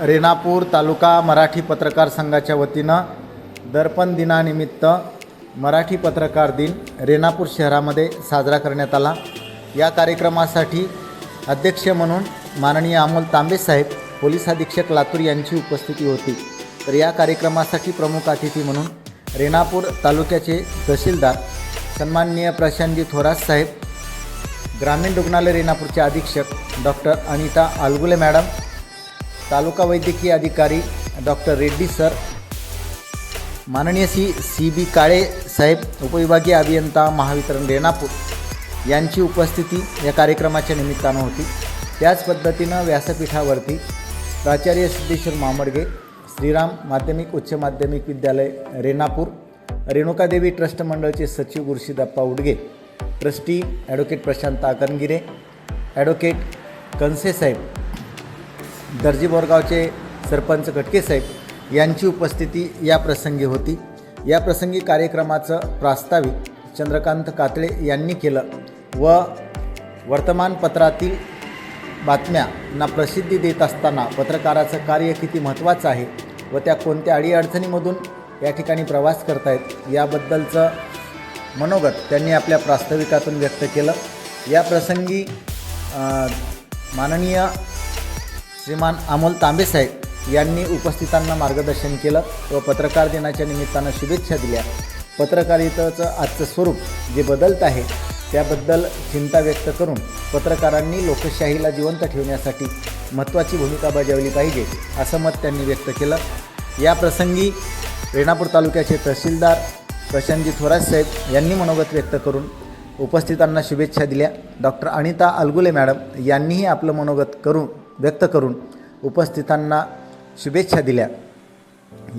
रेणापूर तालुका मराठी पत्रकार संघाच्या वतीनं दर्पण दिनानिमित्त मराठी पत्रकार दिन रेणापूर शहरामध्ये साजरा करण्यात आला. या कार्यक्रमासाठी अध्यक्ष म्हणून माननीय अमोल तांबे साहेब पोलीस अधीक्षक लातूर यांची उपस्थिती होती. तर या कार्यक्रमासाठी प्रमुख अतिथी म्हणून रेणापूर तालुक्याचे तहसीलदार सन्माननीय प्रशांतजी थोरात साहेब ग्रामीण रुग्णालय रेणापूरचे अधीक्षक डॉक्टर अनिता आलगुले मॅडम तालुका वैद्यकीय अधिकारी डॉक्टर रेड्डी सर माननीय सी सी बी काळे साहेब उपविभागीय अभियंता महावितरण रेणापूर यांची उपस्थिती या कार्यक्रमाच्या निमित्तानं होती त्याच पद्धतीनं व्यासपीठावरती प्राचार्य सिद्धेश्वर मामडगे श्रीराम माध्यमिक उच्च माध्यमिक विद्यालय रेणापूर रेणुकादेवी ट्रस्ट मंडळचे सचिव Gurushiddappa Udage trustee advocate Prashant Akangire advocate Kanse साहेब दर्जी बोरगावचे सरपंच कटके साहेब यांची उपस्थिती या प्रसंगी होती. या प्रसंगी कार्यक्रमाचं प्रास्ताविक चंद्रकांत कातळे यांनी केलं व वर्तमानपत्रातील बातम्यांना प्रसिद्धी देत असताना पत्रकाराचं कार्य किती महत्त्वाचं आहे व त्या कोणत्या अडीअडचणीमधून या ठिकाणी प्रवास करतायत याबद्दलचं मनोगत त्यांनी आपल्या प्रास्ताविकातून व्यक्त केलं. या प्रसंगी माननीय श्रीमान अमोल तांबेसाहेब यांनी उपस्थितांना मार्गदर्शन केलं व पत्रकार दिनाच्या निमित्तानं शुभेच्छा दिल्या. पत्रकारितेचं आजचं स्वरूप जे बदलत आहे त्याबद्दल चिंता व्यक्त करून पत्रकारांनी लोकशाहीला जिवंत ठेवण्यासाठी महत्त्वाची भूमिका बजावली पाहिजे असं मत त्यांनी व्यक्त केलं. या प्रसंगी रेणापूर तालुक्याचे तहसीलदार प्रशांतजी थोरात साहेब यांनी मनोगत व्यक्त करून उपस्थितांना शुभेच्छा दिल्या. डॉक्टर अनिता अलगुले मॅडम यांनीही आपलं मनोगत करून व्यक्त करून उपस्थितांना शुभेच्छा दिल्या.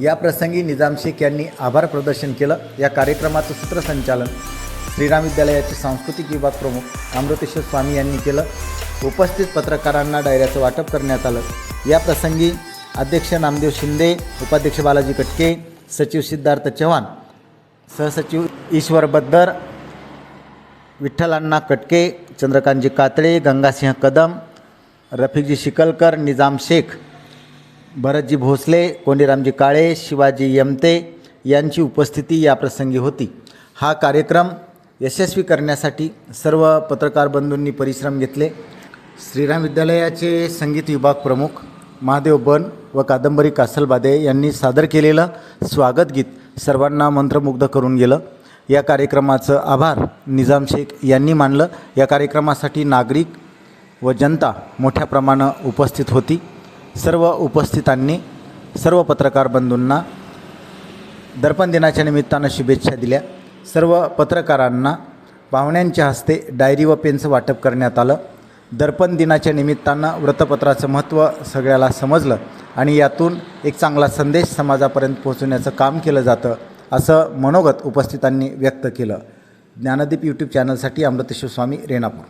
या प्रसंगी निजाम शेख यांनी आभार प्रदर्शन केलं. या कार्यक्रमाचं सूत्रसंचालन श्रीराम विद्यालयाचे सांस्कृतिक विभाग प्रमुख अमृतेश्वर स्वामी यांनी केलं. उपस्थित पत्रकारांना डायऱ्याचं वाटप करण्यात आलं. या प्रसंगी अध्यक्ष नामदेव शिंदे उपाध्यक्ष बालाजी कटके सचिव सिद्धार्थ चव्हाण सहसचिव ईश्वर बद्दर विठ्ठलांना कटके चंद्रकांतजी कातळे गंगासिंह कदम रफिकजी शिकलकर निजाम शेख भरतजी भोसले कोंडीरामजी काळे शिवाजी यमते यांची उपस्थिती या प्रसंगी होती. हा कार्यक्रम यशस्वी करण्यासाठी सर्व पत्रकार बंधूंनी परिश्रम घेतले. श्रीराम विद्यालयाचे संगीत विभाग प्रमुख महादेव बन व कादंबरी कासलबादे यांनी सादर केलेलं स्वागत गीत सर्वांना मंत्रमुग्ध करून गेलं. या कार्यक्रमाचं आभार निजाम शेख यांनी मानलं. या कार्यक्रमासाठी नागरिक व जनता मोठ्या प्रमाणात उपस्थित होती. सर्व उपस्थितांनी सर्व पत्रकार बंधूंना दर्पण दिनाच्या निमित्तानं शुभेच्छा दिल्या. सर्व पत्रकारांना पाहुण्यांच्या हस्ते डायरी व पेनचं वाटप करण्यात आलं. दर्पण दिनाच्या निमित्तानं वृत्तपत्राचं महत्त्व सगळ्याला समजलं आणि यातून एक चांगला संदेश समाजापर्यंत पोहोचवण्याचं काम केलं जातं असं मनोगत उपस्थितांनी व्यक्त केलं. ज्ञानदीप यूट्यूब चॅनलसाठी अमृतेश्वर स्वामी रेणापूर.